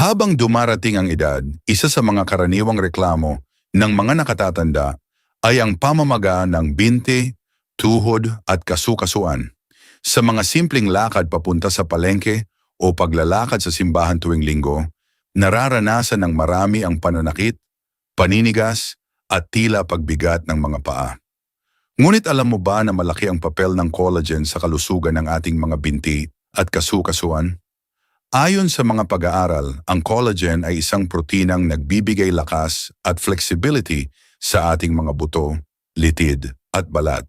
Habang dumarating ang edad, isa sa mga karaniwang reklamo ng mga nakatatanda ay ang pamamaga ng binti, tuhod at kasukasuan. Sa mga simpleng lakad papunta sa palengke o paglalakad sa simbahan tuwing linggo, nararanasan ng marami ang pananakit, paninigas at tila pagbigat ng mga paa. Ngunit alam mo ba na malaki ang papel ng collagen sa kalusugan ng ating mga binti at kasukasuan? Ayon sa mga pag-aaral, ang collagen ay isang proteinang nagbibigay lakas at flexibility sa ating mga buto, litid at balat.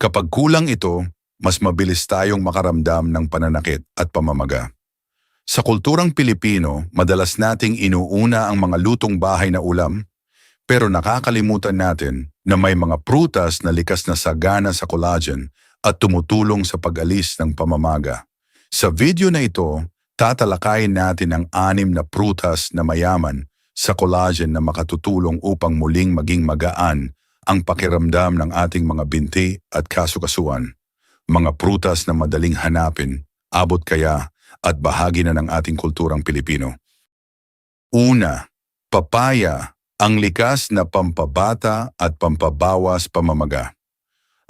Kapag kulang ito, mas mabilis tayong makaramdam ng pananakit at pamamaga. Sa kulturang Pilipino, madalas nating inuuna ang mga lutong bahay na ulam, pero nakakalimutan natin na may mga prutas na likas na sagana sa collagen at tumutulong sa pag-alis ng pamamaga. Sa video na ito, tatalakayin natin ang anim na prutas na mayaman sa collagen na makatutulong upang muling maging magaan ang pakiramdam ng ating mga binti at kasukasuan. Mga prutas na madaling hanapin, abot kaya at bahagi na ng ating kulturang Pilipino. Una, papaya, ang likas na pampabata at pampabawas pamamaga.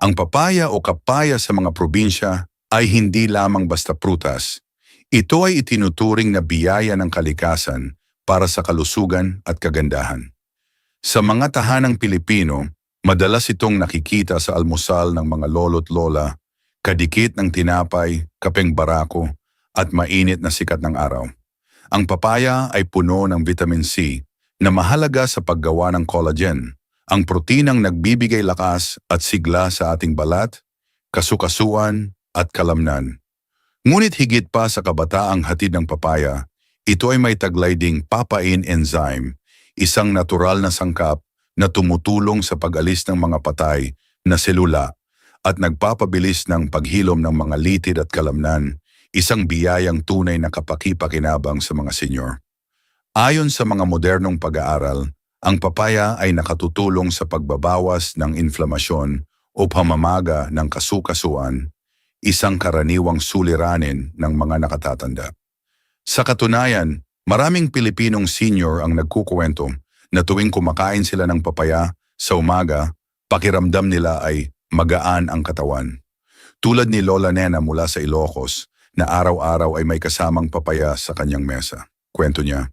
Ang papaya o kapaya sa mga probinsya ay hindi lamang basta prutas. Ito ay itinuturing na biyaya ng kalikasan para sa kalusugan at kagandahan. Sa mga tahanang Pilipino, madalas itong nakikita sa almusal ng mga lolo't lola, kadikit ng tinapay, kapeng barako, at mainit na sikat ng araw. Ang papaya ay puno ng vitamin C na mahalaga sa paggawa ng collagen, ang proteinang nagbibigay lakas at sigla sa ating balat, kasukasuan at kalamnan. Ngunit higit pa sa kabataang hatid ng papaya, ito ay may taglay ding papain enzyme, isang natural na sangkap na tumutulong sa pag-alis ng mga patay na selula at nagpapabilis ng paghilom ng mga litid at kalamnan, isang biyayang tunay na kapakipakinabang sa mga senyor. Ayon sa mga modernong pag-aaral, ang papaya ay nakatutulong sa pagbabawas ng inflamasyon o pamamaga ng kasukasuan, isang karaniwang suliranin ng mga nakatatanda. Sa katunayan, maraming Pilipinong senior ang nagkukuwento na tuwing kumakain sila ng papaya sa umaga, pakiramdam nila ay magaan ang katawan. Tulad ni Lola Nena mula sa Ilocos na araw-araw ay may kasamang papaya sa kanyang mesa. Kwento niya,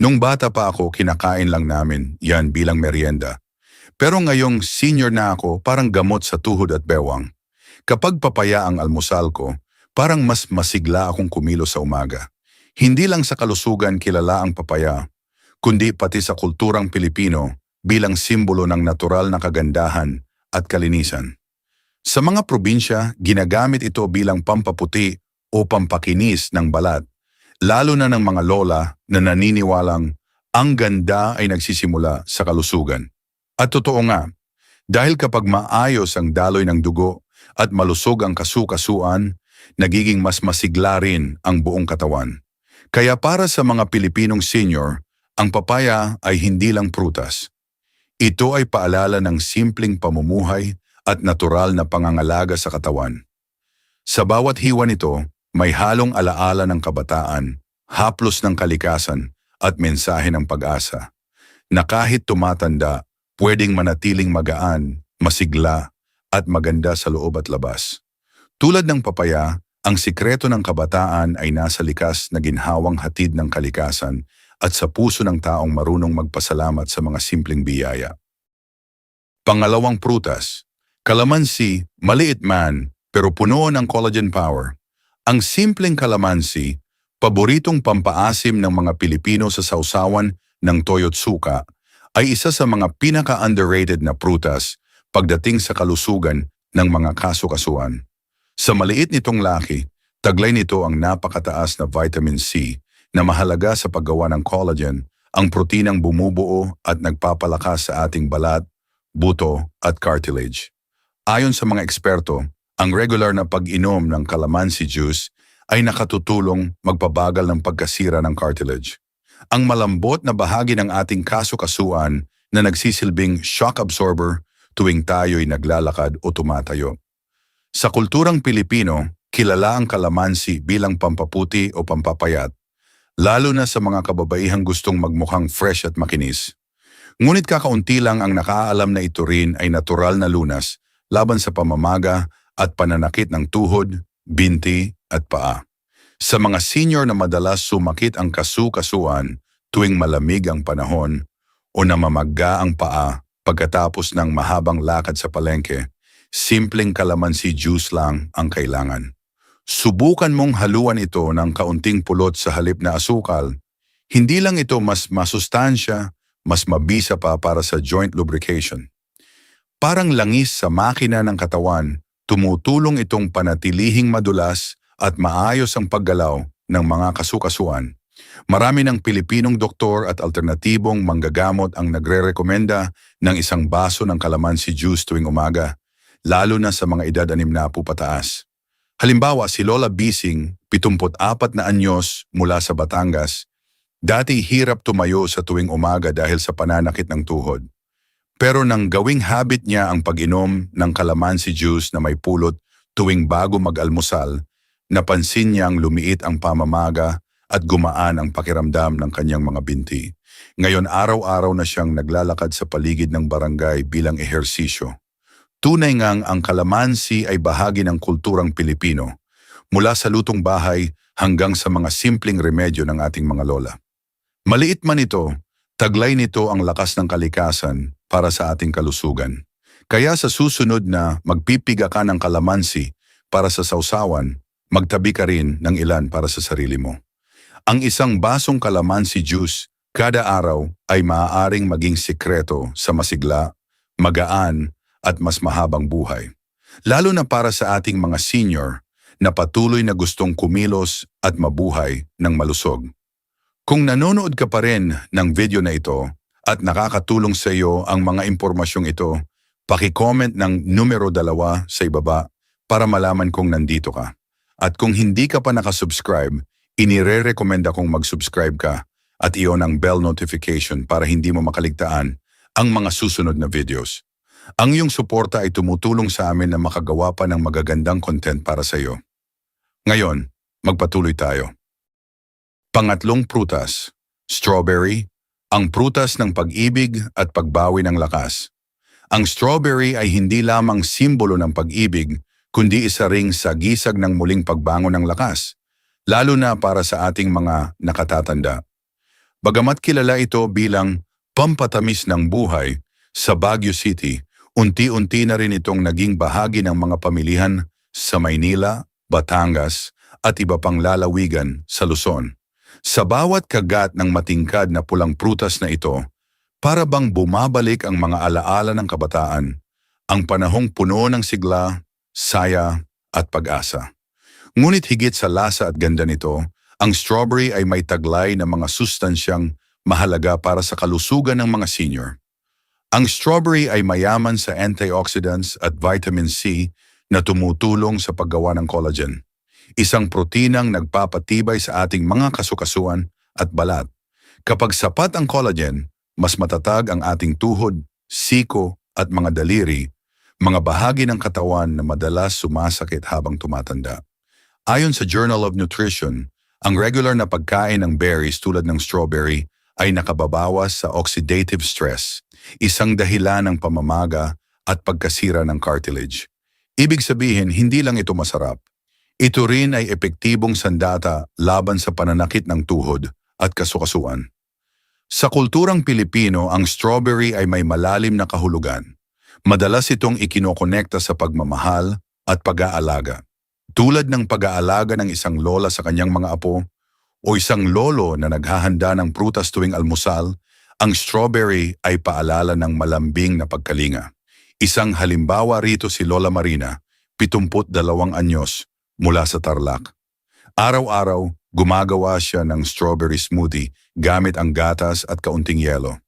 Nung bata pa ako, kinakain lang namin yan bilang merienda. Pero ngayong senior na ako, parang gamot sa tuhod at bewang. Kapag papaya ang almusal ko, parang mas masigla akong kumilo sa umaga. Hindi lang sa kalusugan kilala ang papaya, kundi pati sa kulturang Pilipino bilang simbolo ng natural na kagandahan at kalinisan. Sa mga probinsya, ginagamit ito bilang pampaputi o pampakinis ng balat lalo na ng mga lola na naniniwalang ang ganda ay nagsisimula sa kalusugan. At totoo nga, dahil kapag maayos ang daloy ng dugo at malusog ang kasukasuan, nagiging mas masigla rin ang buong katawan. Kaya para sa mga Pilipinong senior, ang papaya ay hindi lang prutas. Ito ay paalala ng simpleng pamumuhay at natural na pangangalaga sa katawan. Sa bawat hiwa nito, may halong alaala ng kabataan, haplos ng kalikasan at mensahe ng pag-asa na kahit tumatanda, pwedeng manatiling magaan, masigla at maganda sa loob at labas. Tulad ng papaya, ang sikreto ng kabataan ay nasa likas na ginhawang hatid ng kalikasan at sa puso ng taong marunong magpasalamat sa mga simpleng biyaya. Pangalawang prutas, kalamansi, maliit man pero puno ng collagen power. Ang simpleng kalamansi, paboritong pampaasim ng mga Pilipino sa sausawan ng toyo't suka, ay isa sa mga pinaka-underrated na prutas pagdating sa kalusugan ng mga kasukasuan. Sa maliit nitong laki, taglay nito ang napakataas na vitamin C na mahalaga sa paggawa ng collagen, ang proteinang bumubuo at nagpapalakas sa ating balat, buto at cartilage. Ayon sa mga eksperto, ang regular na pag-inom ng calamansi juice ay nakatutulong magpabagal ng pagkasira ng cartilage. Ang malambot na bahagi ng ating kasukasuan na nagsisilbing shock absorber tuwing tayo'y naglalakad o tumatayo. Sa kulturang Pilipino, kilala ang kalamansi bilang pampaputi o pampapayat lalo na sa mga kababaihang gustong magmukhang fresh at makinis. Ngunit kakaunti lang ang nakaalam na ito rin ay natural na lunas laban sa pamamaga at pananakit ng tuhod, binti at paa. Sa mga senior na madalas sumakit ang kasu-kasuan tuwing malamig ang panahon o namamagga ang paa pagkatapos ng mahabang lakad sa palengke, simpleng kalamansi juice lang ang kailangan. Subukan mong haluan ito ng kaunting pulot sa halip na asukal. Hindi lang ito mas masustansya, mas mabisa pa para sa joint lubrication. Parang langis sa makina ng katawan, tumutulong itong panatilihing madulas at maayos ang paggalaw ng mga kasukasuan. Marami ng Pilipinong doktor at alternatibong manggagamot ang nagre-rekomenda ng isang baso ng kalamansi juice tuwing umaga, lalo na sa mga edad anim na po pataas. Halimbawa, si Lola Bising, 74 na anyos mula sa Batangas, dati hirap tumayo sa tuwing umaga dahil sa pananakit ng tuhod. Pero nang gawing habit niya ang pag-inom ng kalamansi juice na may pulot tuwing bago mag-almusal, napansin niyang lumiit ang pamamaga at gumaan ang pakiramdam ng kanyang mga binti. Ngayon araw-araw na siyang naglalakad sa paligid ng barangay bilang ehersisyo. Tunay ngang ang kalamansi ay bahagi ng kulturang Pilipino, mula sa lutong bahay hanggang sa mga simpleng remedyo ng ating mga lola. Maliit man ito, taglay nito ang lakas ng kalikasan para sa ating kalusugan. Kaya sa susunod na magpipiga ka ng kalamansi para sa sausawan, magtabi ka rin ng ilan para sa sarili mo. Ang isang basong kalamansi juice kada araw ay maaaring maging sikreto sa masigla, magaan at mas mahabang buhay. Lalo na para sa ating mga senior na patuloy na gustong kumilos at mabuhay ng malusog. Kung nanonood ka pa rin ng video na ito at nakakatulong sa iyo ang mga impormasyong ito, paki-comment ng numero dalawa sa ibaba para malaman kung nandito ka. At kung hindi ka pa nakasubscribe, inire-recommenda kong mag-subscribe ka at iyon ang bell notification para hindi mo makaligtaan ang mga susunod na videos. Ang iyong suporta ay tumutulong sa amin na makagawa pa ng magagandang content para sa iyo. Ngayon, magpatuloy tayo. Pangatlong prutas, strawberry, ang prutas ng pag-ibig at pagbawi ng lakas. Ang strawberry ay hindi lamang simbolo ng pag-ibig, kundi isa ring sagisag ng muling pagbangon ng lakas, lalo na para sa ating mga nakatatanda. Bagamat kilala ito bilang pampatamis ng buhay, sa Baguio City, unti-unti na rin itong naging bahagi ng mga pamilihan sa Maynila, Batangas at iba pang lalawigan sa Luzon. Sa bawat kagat ng matingkad na pulang prutas na ito, para bang bumabalik ang mga alaala ng kabataan, ang panahong puno ng sigla, saya at pag-asa. Ngunit higit sa lasa at ganda nito, ang strawberry ay may taglay na mga sustansyang mahalaga para sa kalusugan ng mga senior. Ang strawberry ay mayaman sa antioxidants at vitamin C na tumutulong sa paggawa ng collagen. Isang proteinang nagpapatibay sa ating mga kasukasuan at balat. Kapag sapat ang collagen, mas matatag ang ating tuhod, siko at mga daliri, mga bahagi ng katawan na madalas sumasakit habang tumatanda. Ayon sa Journal of Nutrition, ang regular na pagkain ng berries tulad ng strawberry ay nakababawas sa oxidative stress, isang dahilan ng pamamaga at pagkasira ng cartilage. Ibig sabihin, hindi lang ito masarap. Ito rin ay epektibong sandata laban sa pananakit ng tuhod at kasukasuan. Sa kulturang Pilipino, ang strawberry ay may malalim na kahulugan. Madalas itong ikinokonekta sa pagmamahal at pag-aalaga. Tulad ng pag-aalaga ng isang lola sa kanyang mga apo o isang lolo na naghahanda ng prutas tuwing almusal, ang strawberry ay paalala ng malambing na pagkalinga. Isang halimbawa rito si Lola Marina, 72 anyos, mula sa Tarlac. Araw-araw, gumagawa siya ng strawberry smoothie gamit ang gatas at kaunting yelo.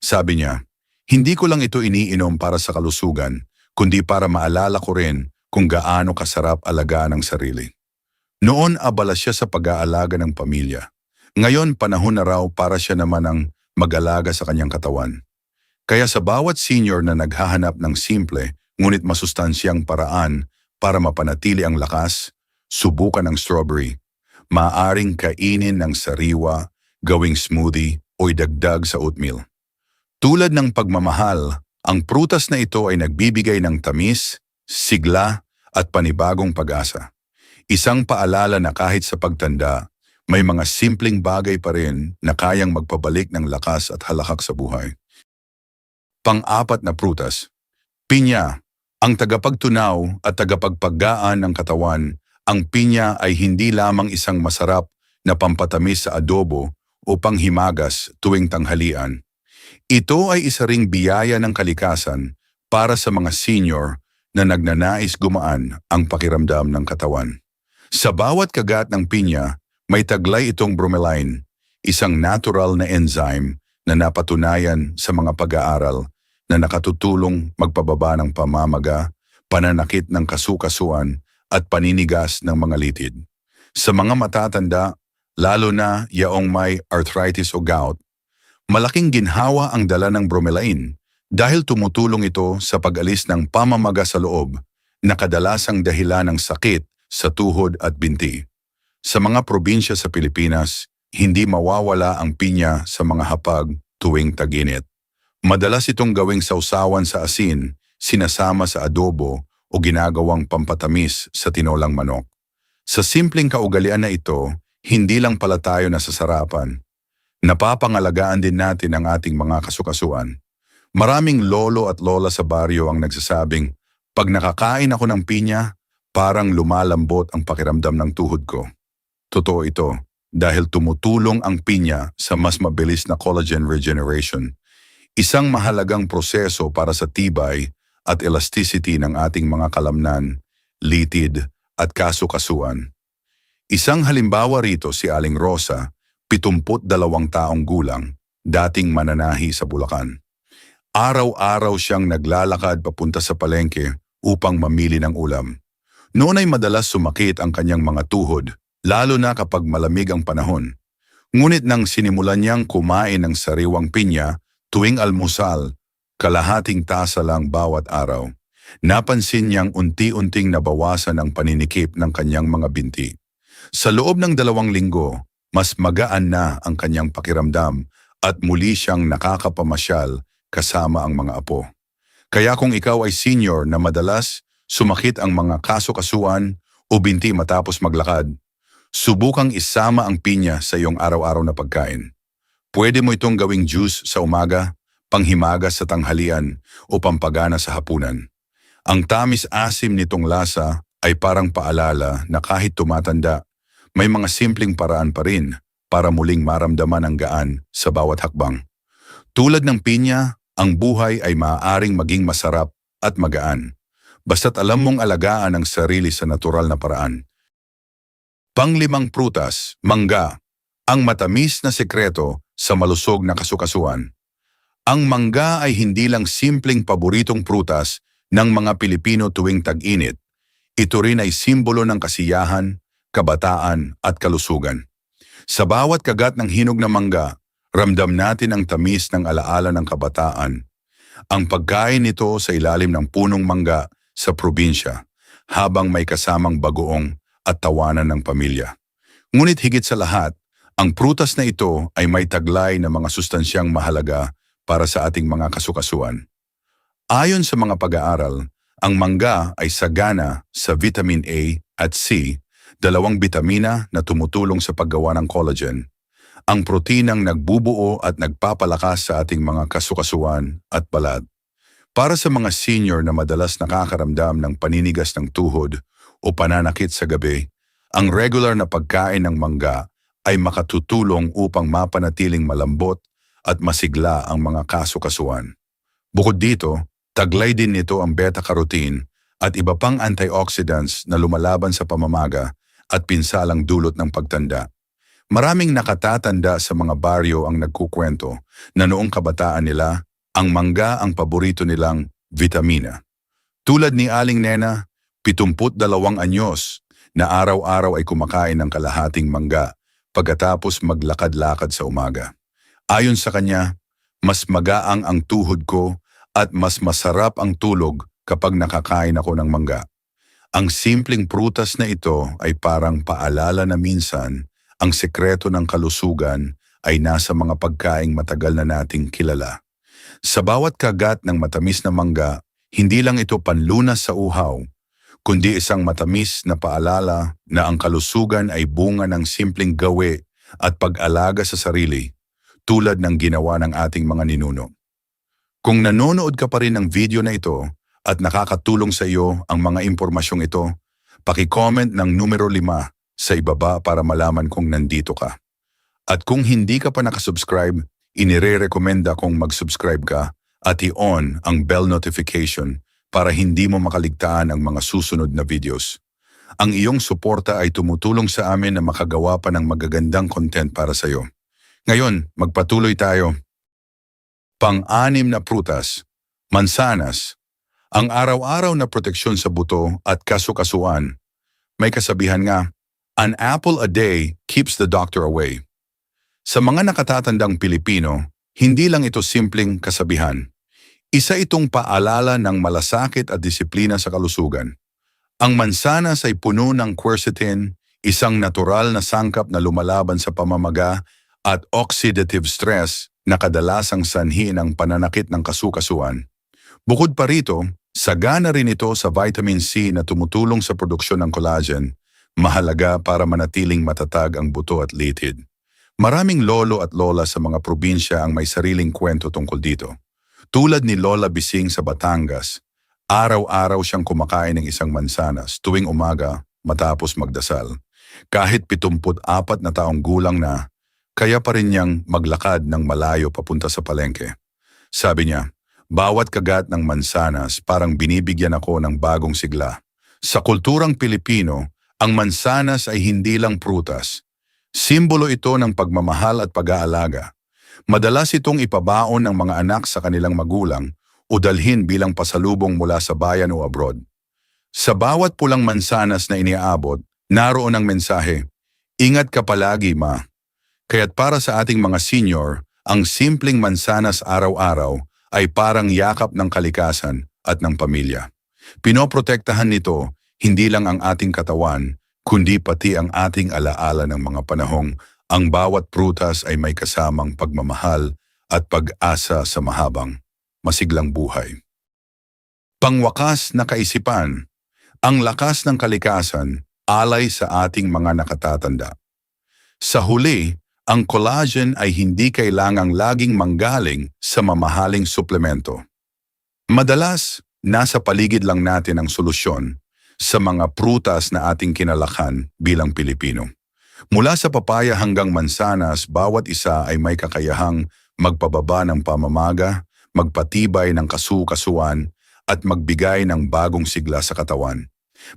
Sabi niya, hindi ko lang ito iniinom para sa kalusugan, kundi para maalala ko rin kung gaano kasarap alagaan ang sarili. Noon abala siya sa pag-aalaga ng pamilya. Ngayon panahon na raw para siya naman ang mag-alaga sa kanyang katawan. Kaya sa bawat senior na naghahanap ng simple ngunit masustansyang paraan para mapanatili ang lakas, subukan ang strawberry. maaring kainin ng sariwa, gawing smoothie o idagdag sa oatmeal. Tulad ng pagmamahal, ang prutas na ito ay nagbibigay ng tamis, sigla at panibagong pag-asa. Isang paalala na kahit sa pagtanda, may mga simpleng bagay pa rin na kayang magpabalik ng lakas at halakak sa buhay. Pang-apat na prutas. Pinya, ang tagapagtunaw at tagapagpaggaan ng katawan, ang pinya ay hindi lamang isang masarap na pampatamis sa adobo o panghimagas tuwing tanghalian. Ito ay isa ring biyaya ng kalikasan para sa mga senior na nagnanais gumaan ang pakiramdam ng katawan. Sa bawat kagat ng pinya, may taglay itong bromelain, isang natural na enzyme na napatunayan sa mga pag-aaral na nakatutulong magpababa ng pamamaga, pananakit ng kasukasuan at paninigas ng mga litid. Sa mga matatanda, lalo na yaong may arthritis o gout, malaking ginhawa ang dala ng bromelain dahil tumutulong ito sa pag-alis ng pamamaga sa loob na kadalasang dahilan ng sakit sa tuhod at binti. Sa mga probinsya sa Pilipinas, hindi mawawala ang pinya sa mga hapag tuwing taginit. Madalas itong gawing sausawan sa asin, sinasama sa adobo o ginagawang pampatamis sa tinolang manok. Sa simpleng kaugalian na ito, hindi lang pala tayo nasasarapan. Napapangalagaan din natin ang ating mga kasukasuan. Maraming lolo at lola sa baryo ang nagsasabing, pag nakakain ako ng pinya, parang lumalambot ang pakiramdam ng tuhod ko. Totoo ito dahil tumutulong ang pinya sa mas mabilis na collagen regeneration, isang mahalagang proseso para sa tibay at elasticity ng ating mga kalamnan, litid at kasukasuan. Isang halimbawa rito si Aling Rosa, 72 taong gulang, dating mananahi sa Bulacan. Araw-araw siyang naglalakad papunta sa palengke upang mamili ng ulam. Noon ay madalas sumakit ang kanyang mga tuhod lalo na kapag malamig ang panahon. Ngunit nang sinimulan niyang kumain ng sariwang pinya tuwing almusal, kalahating tasa lang bawat araw, napansin niyang unti-unting nabawasan ang paninikip ng kanyang mga binti. Sa loob ng dalawang linggo, mas magaan na ang kanyang pakiramdam at muli siyang nakakapamasyal kasama ang mga apo. Kaya kung ikaw ay senior na madalas sumakit ang mga kasukasuan o binti matapos maglakad, Subukang isama ang pinya sa iyong araw-araw na pagkain. Pwede mo itong gawing juice sa umaga, panghimagas sa tanghalian o pampagana sa hapunan. Ang tamis-asim nitong lasa ay parang paalala na kahit tumatanda, may mga simpleng paraan pa rin para muling maramdaman ang gaan sa bawat hakbang. Tulad ng pinya, ang buhay ay maaaring maging masarap at magaan. Basta't alam mong alagaan ang sarili sa natural na paraan. Panglimang prutas, mangga, ang matamis na sekreto sa malusog na kasukasuan. Ang mangga ay hindi lang simpleng paboritong prutas ng mga Pilipino tuwing tag-init. Ito rin ay simbolo ng kasiyahan, kabataan at kalusugan. Sa bawat kagat ng hinog na mangga, ramdam natin ang tamis ng alaala ng kabataan. Ang pagkain nito sa ilalim ng punong mangga sa probinsya, habang may kasamang bagoong at tawanan ng pamilya. Ngunit higit sa lahat, ang prutas na ito ay may taglay na mga sustansyang mahalaga para sa ating mga kasukasuan. Ayon sa mga pag-aaral, ang mangga ay sagana sa vitamin A at C, dalawang bitamina na tumutulong sa paggawa ng collagen, ang proteinang nagbubuo at nagpapalakas sa ating mga kasukasuan at balat. Para sa mga senior na madalas nakakaramdam ng paninigas ng tuhod o pananakit sa gabi, ang regular na pagkain ng mangga ay makatutulong upang mapanatiling malambot at masigla ang mga kasukasuan. Bukod dito, taglay din nito ang beta-carotene at iba pang antioxidants na lumalaban sa pamamaga at pinsalang dulot ng pagtanda. Maraming nakatatanda sa mga baryo ang nagkukwento na noong kabataan nila, ang mangga ang paborito nilang vitamina. Tulad ni Aling Nena, 72 anyos na araw-araw ay kumakain ng kalahating mangga pagkatapos maglakad-lakad sa umaga. Ayon sa kanya, mas magaang ang tuhod ko at mas masarap ang tulog kapag nakakain ako ng mangga. Ang simpleng prutas na ito ay parang paalala na minsan ang sekreto ng kalusugan ay nasa mga pagkaing matagal na nating kilala. Sa bawat kagat ng matamis na mangga, hindi lang ito panlunas sa uhaw, kundi isang matamis na paalala na ang kalusugan ay bunga ng simpleng gawi at pag-alaga sa sarili, tulad ng ginawa ng ating mga ninuno. Kung nanonood ka pa rin ng video na ito at nakakatulong sa iyo ang mga impormasyong ito, paki-comment ng numero 5 sa ibaba para malaman kung nandito ka. At kung hindi ka pa nakasubscribe, inire-recommenda kong mag-subscribe ka at i-on ang bell notification para hindi mo makaligtaan ang mga susunod na videos. Ang iyong suporta ay tumutulong sa amin na makagawa pa ng magagandang content para sa iyo. Ngayon, magpatuloy tayo. Pang-anim na prutas, mansanas, ang araw-araw na proteksyon sa buto at kasukasuan. May kasabihan nga, an apple a day keeps the doctor away. Sa mga nakatatandang Pilipino, hindi lang ito simpleng kasabihan. Isa itong paalala ng malasakit at disiplina sa kalusugan. Ang mansanas ay puno ng quercetin, isang natural na sangkap na lumalaban sa pamamaga at oxidative stress na kadalasang sanhi ng pananakit ng kasukasuan. Bukod pa rito, sagana rin ito sa vitamin C na tumutulong sa produksyon ng collagen, mahalaga para manatiling matatag ang buto at litid. Maraming lolo at lola sa mga probinsya ang may sariling kwento tungkol dito. Tulad ni Lola Bising sa Batangas, araw-araw siyang kumakain ng isang mansanas tuwing umaga matapos magdasal. Kahit 74 na taong gulang na, kaya pa rin niyang maglakad ng malayo papunta sa palengke. Sabi niya, bawat kagat ng mansanas parang binibigyan ako ng bagong sigla. Sa kulturang Pilipino, ang mansanas ay hindi lang prutas. Simbolo ito ng pagmamahal at pag-aalaga. Madalas itong ipabaon ng mga anak sa kanilang magulang o dalhin bilang pasalubong mula sa bayan o abroad. Sa bawat pulang mansanas na iniaabot, naroon ang mensahe, Ingat ka palagi, ma. Kaya't para sa ating mga senior, ang simpleng mansanas araw-araw ay parang yakap ng kalikasan at ng pamilya. Pinoprotektahan nito hindi lang ang ating katawan, kundi pati ang ating alaala ng mga panahong ang bawat prutas ay may kasamang pagmamahal at pag-asa sa mahabang, masiglang buhay. Pangwakas na kaisipan, ang lakas ng kalikasan alay sa ating mga nakatatanda. Sa huli, ang collagen ay hindi kailangang laging manggaling sa mamahaling suplemento. Madalas, nasa paligid lang natin ang solusyon sa mga prutas na ating kinalakan bilang Pilipino. Mula sa papaya hanggang mansanas, bawat isa ay may kakayahang magpababa ng pamamaga, magpatibay ng kasukasuan, at magbigay ng bagong sigla sa katawan.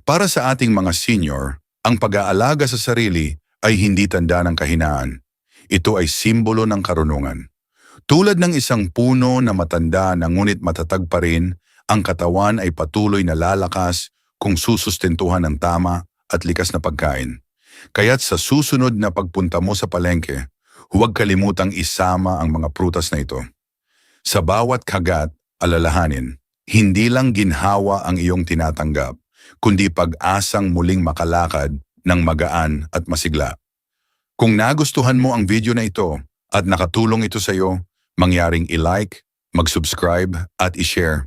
Para sa ating mga senior, ang pag-aalaga sa sarili ay hindi tanda ng kahinaan. Ito ay simbolo ng karunungan. Tulad ng isang puno na matanda na ngunit matatag pa rin, ang katawan ay patuloy na lalakas kung susustentuhan ng tama at likas na pagkain. Kaya't sa susunod na pagpunta mo sa palengke, huwag kalimutang isama ang mga prutas na ito. Sa bawat kagat, alalahanin, hindi lang ginhawa ang iyong tinatanggap, kundi pag-asang muling makalakad ng magaan at masigla. Kung nagustuhan mo ang video na ito at nakatulong ito sa iyo, mangyaring i-like, mag-subscribe at i-share.